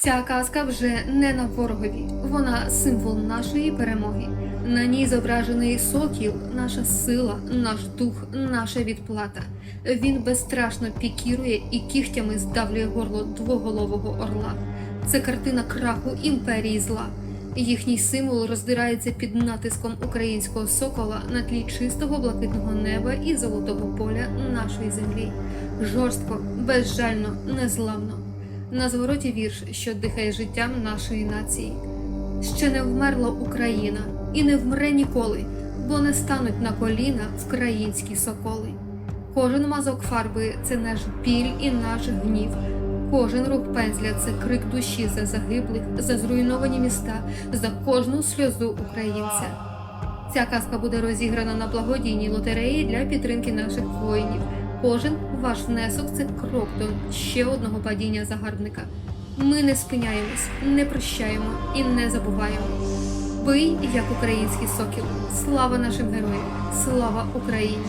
Ця казка вже не на ворогові, вона символ нашої перемоги. На ній зображений сокіл, наша сила, наш дух, наша відплата. Він безстрашно пікірує і кігтями здавлює горло двоголового орла. Це картина краху імперії зла. Їхній символ роздирається під натиском українського сокола на тлі чистого блакитного неба і золотого поля нашої землі. Жорстко, безжально, незламно. На звороті вірш, що дихає життям нашої нації. Ще не вмерла Україна і не вмре ніколи, бо не стануть на коліна українські соколи. Кожен мазок фарби це наш біль і наш гнів. Кожен рух пензля це крик душі за загиблих, за зруйновані міста, за кожну сльозу українця. Ця казка буде розіграна на благодійній лотереї для підтримки наших воїнів. Кожен ваш внесок це крок до ще одного падіння загарбника. Ми не спиняємось, не прощаємо і не забуваємо. Ви, як український сокіл. Слава нашим героям! Слава Україні!